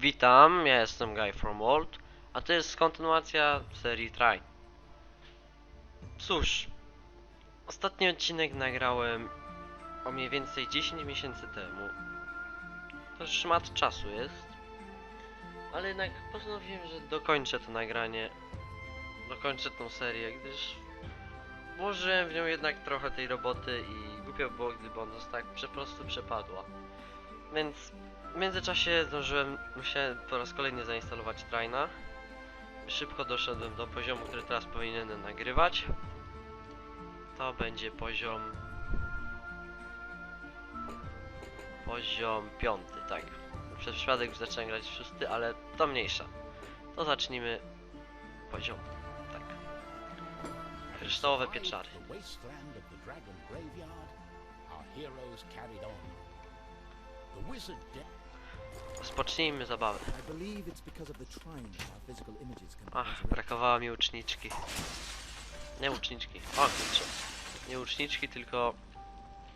Witam, ja jestem Guy from World, a to jest kontynuacja serii Try. Cóż, ostatni odcinek nagrałem o mniej więcej 10 miesięcy temu. To szmat czasu jest, ale jednak postanowiłem, że dokończę to nagranie, dokończę tą serię, gdyż włożyłem w nią jednak trochę tej roboty i głupio było, gdyby ona tak po prostu przepadła. Więc w międzyczasie zdążyłem, musiałem po raz kolejny zainstalować Trina. Szybko doszedłem do poziomu, który teraz powinienem nagrywać. To będzie poziom... Poziom piąty, tak. Przez przypadek już zacząłem grać w szósty, ale to mniejsza. To zacznijmy poziom, tak. Kryształowe pieczary. The wizard Rozpocznijmy zabawę. Ach, brakowało mi uczniczki. Nie uczniczki. O kurczę. Nie uczniczki, tylko...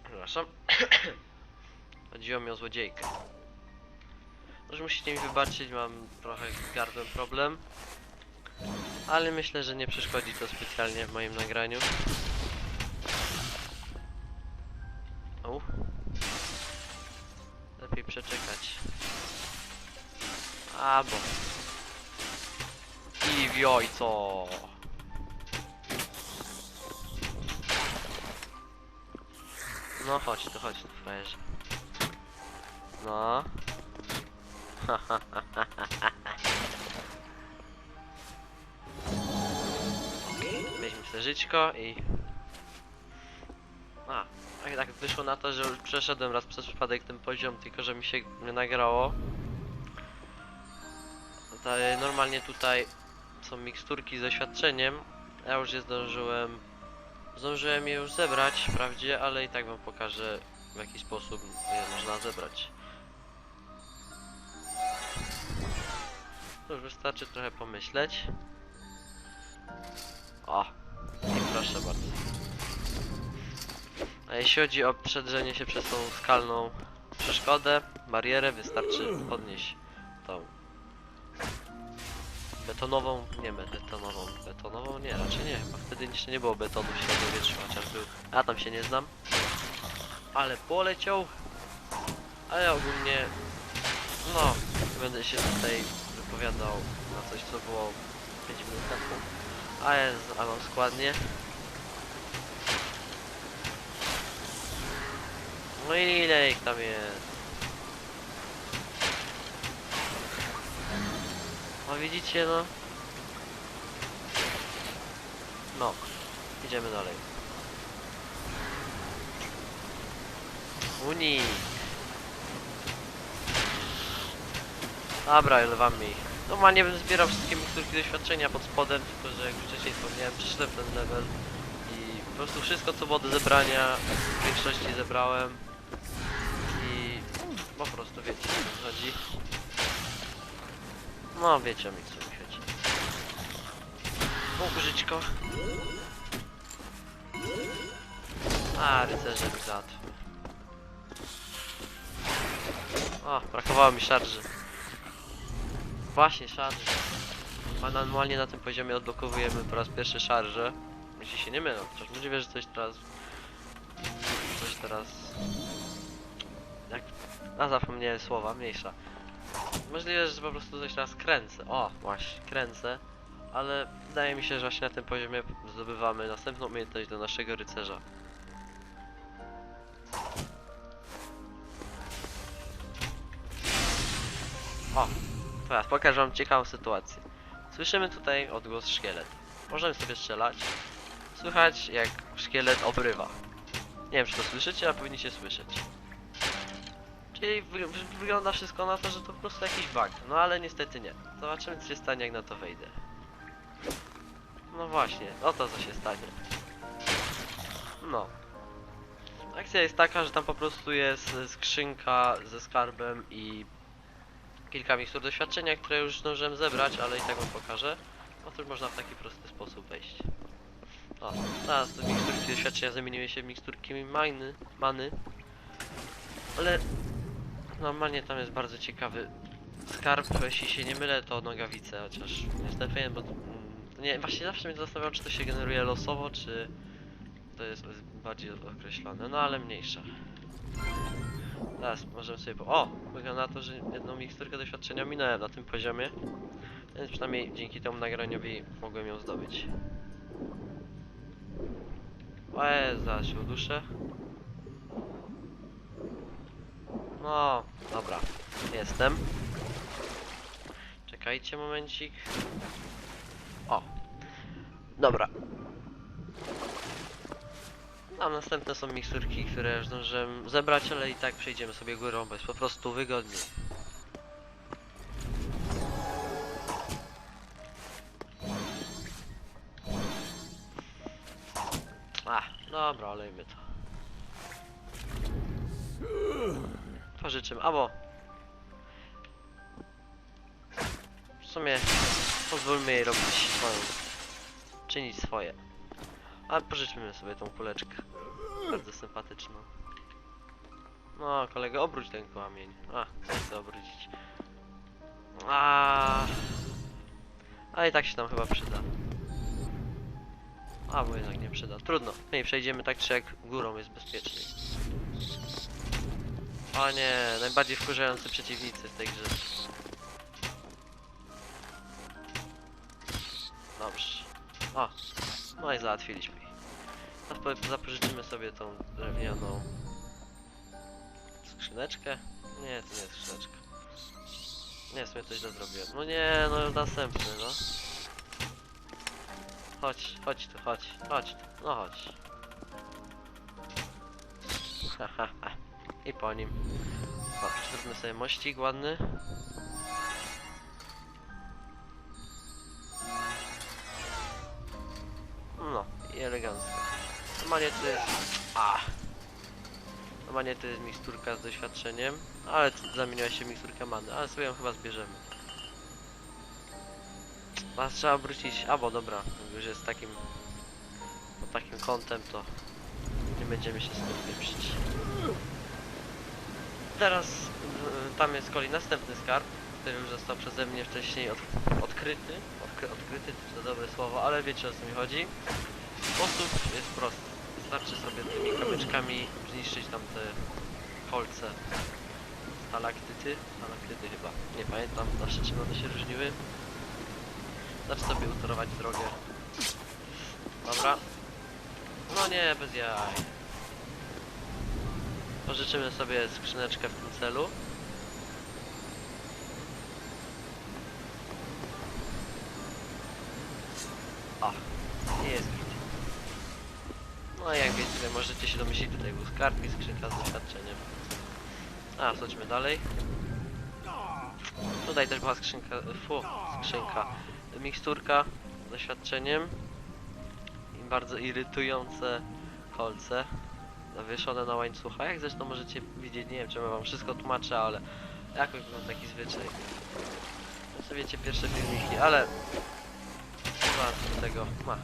Przepraszam. Chodziło mi o złodziejkę. Może musicie mi wybaczyć, mam trochę gardłem problem. Ale myślę, że nie przeszkodzi to specjalnie w moim nagraniu. O. Przeczekać. A, bo... I w jojco. No chodź tu, chodź tu, frajerze. No. Weźmy sobie żyćko i... A, tak wyszło na to, że już przeszedłem raz przez przypadek ten poziom, tylko że mi się nie nagrało. Normalnie tutaj są miksturki z doświadczeniem. Ja już je zdążyłem. Zdążyłem je już zebrać, wprawdzie, ale i tak wam pokażę w jaki sposób je można zebrać. To już wystarczy trochę pomyśleć. O, i proszę bardzo. A jeśli chodzi o przedrzenie się przez tą skalną przeszkodę, barierę, wystarczy podnieść tą Betonową, nie be- betonową, betonową nie, raczej nie, chyba wtedy jeszcze nie było betonu w średniowieczu, chociaż był, a tam się nie znam. Ale poleciał, ale ogólnie, no, będę się tutaj wypowiadał na coś, co było 5 minut temu, a jest, a mam składnie. No ile ich tam jest? No widzicie no. No. Idziemy dalej. Unik. Dobra, lewamy ich. Normalnie bym zbierał wszystkie miksturki doświadczenia pod spodem, tylko że jak wcześniej wspomniałem, przeszedłem ten level i po prostu wszystko co było do zebrania w większości zebrałem po prostu wiecie o co chodzi. No wiecie mi co mi chodzi. O, żyćko. A, rycerze mi załatwił. O, brakowało mi szarży. Właśnie, szarży. Normalnie na tym poziomie odblokowujemy po raz pierwszy szarże. Jeśli się nie mylę, chociaż możliwe, że coś teraz... Coś teraz... Jak... A, zapomniałem słowa, mniejsza. Możliwe, że po prostu coś teraz kręcę. O, właśnie, kręcę. Ale wydaje mi się, że właśnie na tym poziomie zdobywamy następną umiejętność do naszego rycerza. O, teraz pokażę wam ciekawą sytuację. Słyszymy tutaj odgłos szkielet. Możemy sobie strzelać. Słychać jak szkielet obrywa. Nie wiem czy to słyszycie, ale powinniście słyszeć. Czyli wy wy- wygląda wszystko na to, że to po prostu jakiś bug. No ale niestety nie. Zobaczymy co się stanie jak na to wejdę. No właśnie, oto co się stanie. No. Akcja jest taka, że tam po prostu jest skrzynka ze skarbem i kilka mikstur doświadczenia, które już zdążyłem zebrać, ale i tak wam pokażę. Otóż można w taki prosty sposób wejść. O, teraz te miksturki doświadczenia zamieniły się w miksturki many, many. Ale normalnie tam jest bardzo ciekawy skarb, jeśli się nie mylę, to nogawice, chociaż nie jestem pewien, bo... Nie, właśnie zawsze mnie zastanawiam, czy to się generuje losowo, czy to jest bardziej określone, no ale mniejsza. Teraz możemy sobie po... O! Wygląda na to, że jedną miksturkę doświadczenia minąłem na tym poziomie. Więc przynajmniej dzięki temu nagraniowi mogłem ją zdobyć. Eee, zaraz się No, dobra. Jestem. Czekajcie momencik. O. Dobra. A następne są miksturki, które już zdążyłem zebrać, ale i tak przejdziemy sobie górą, bo jest po prostu wygodniej. A, dobra, olejmy to. Pożyczymy, albo... W sumie pozwólmy jej robić swoją... Czynić swoje. Ale pożyczmy sobie tą kuleczkę. Bardzo sympatyczną. No, kolego, obróć ten kamień. A, nie chcę obrócić. A, a i tak się nam chyba przyda. A, bo jednak nie przyda. Trudno. Nie, przejdziemy tak czy jak górą jest bezpieczniej. O nie, najbardziej wkurzający przeciwnicy w tej grze. Dobrze. O, no i załatwiliśmy ich. Po- zapożyczymy sobie tą drewnianą skrzyneczkę. Nie, to nie jest skrzyneczka. Nie, w sumie to źle zrobiłem. No nie, no następny, no. Chodź, chodź tu, chodź, chodź tu, no chodź. Ha, ha, ha. I po nim. Dobrze, zróbmy sobie mościk ładny. No, i elegancko. Normalnie to jest... A. Normalnie to jest miksturka z doświadczeniem, ale zamieniła się w miksturkę many, ale sobie ją chyba zbierzemy. A trzeba wrócić, a bo dobra, już jest takim... pod takim kątem, to nie będziemy się z tym pieprzyć. Teraz y, tam jest z kolei następny skarb, który już został przeze mnie wcześniej od, odkryty. Odkry, odkryty to dobre słowo, ale wiecie o co mi chodzi. Sposób jest prosty. Wystarczy sobie tymi kamyczkami zniszczyć tam te kolce. Stalaktyty? Stalaktyty chyba. Nie pamiętam zawsze czym one się różniły. Zacz sobie utorować drogę. Dobra. No nie, bez jaj. Pożyczymy sobie skrzyneczkę w tym celu. O, nie jest git. No jak wiecie, możecie się domyślić, tutaj był skarb i skrzynka z doświadczeniem. A, chodźmy dalej. Tutaj też była skrzynka, fu, skrzynka, miksturka z doświadczeniem i bardzo irytujące kolce zawieszone na łańcucha, jak zresztą możecie widzieć, nie wiem czemu wam wszystko tłumaczę, ale jakoś mam taki zwyczaj. Co wiecie, pierwsze filmiki, ale do tego ma,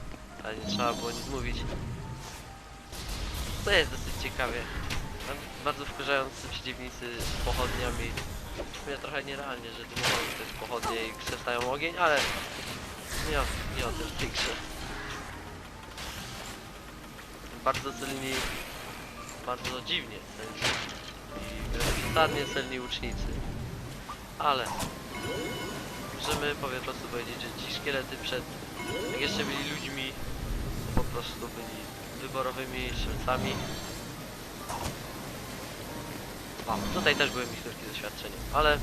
ale nie trzeba było nic mówić. To jest dosyć ciekawie. Tam Bardzo wkurzający przeciwnicy z pochodniami. Sumie trochę nierealnie, że to jest pochodnie i przestają ogień, ale nie o, nie o tym w tej grze. Bardzo celni, bardzo dziwnie celni i wręcz przesadnie celni łucznicy. Ale możemy po prostu powiedzieć, że ci szkielety przed, jak jeszcze byli ludźmi, po prostu byli wyborowymi strzelcami. Tutaj też były miksturki z doświadczeniem, ale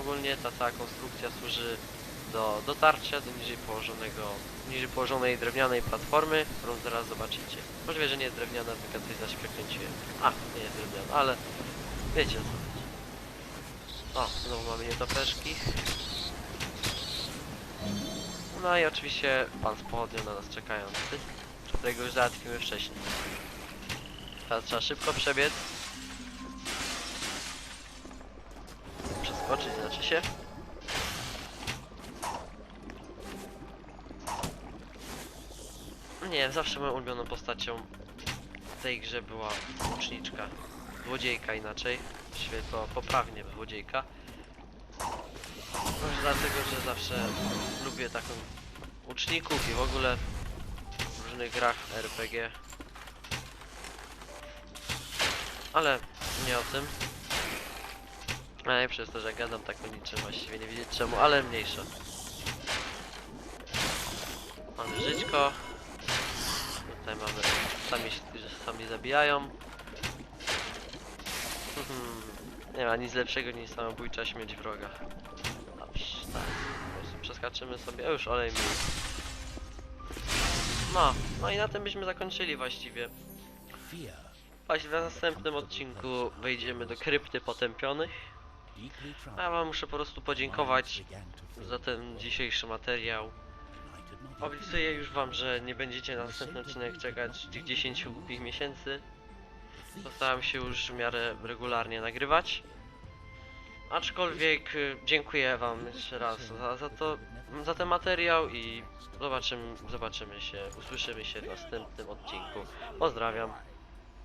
ogólnie ta cała konstrukcja służy do dotarcia do niżej położonego, niżej położonej drewnianej platformy, którą zaraz zobaczycie. Możliwe, że nie jest drewniana, tylko coś zaś przekręciłem. A, nie jest drewniana, ale wiecie co chodzi. O, znowu mamy nietoperzki. No i oczywiście pan z pochodnią na nas czekający, którego już załatwimy wcześniej. Teraz trzeba szybko przebiec. Przeskoczyć znaczy się. Nie zawsze moją ulubioną postacią w tej grze była łuczniczka. Złodziejka inaczej. To poprawnie złodziejka. dlatego, że zawsze lubię taką łuczników i w ogóle w różnych grach RPG. Ale nie o tym. A i przez to, że gadam tak o niczym właściwie nie wiedzieć czemu, ale mniejsza. Mamy żyćko. Tutaj mamy sami, sami zabijają. Mhm. Nie ma nic lepszego niż samobójcza śmierć wroga. Dobrze, tak. Po prostu przeskaczymy sobie. O, już olej mi. No, no i na tym byśmy zakończyli właściwie. Właśnie w następnym odcinku wejdziemy do krypty potępionych. A ja wam muszę po prostu podziękować za ten dzisiejszy materiał. Obiecuję już wam, że nie będziecie na następny odcinek czekać tych 10 głupich miesięcy. Postaram się już w miarę regularnie nagrywać. Aczkolwiek y, dziękuję wam jeszcze raz za, za to, za ten materiał i zobaczymy, zobaczymy się, usłyszymy się w następnym odcinku. Pozdrawiam.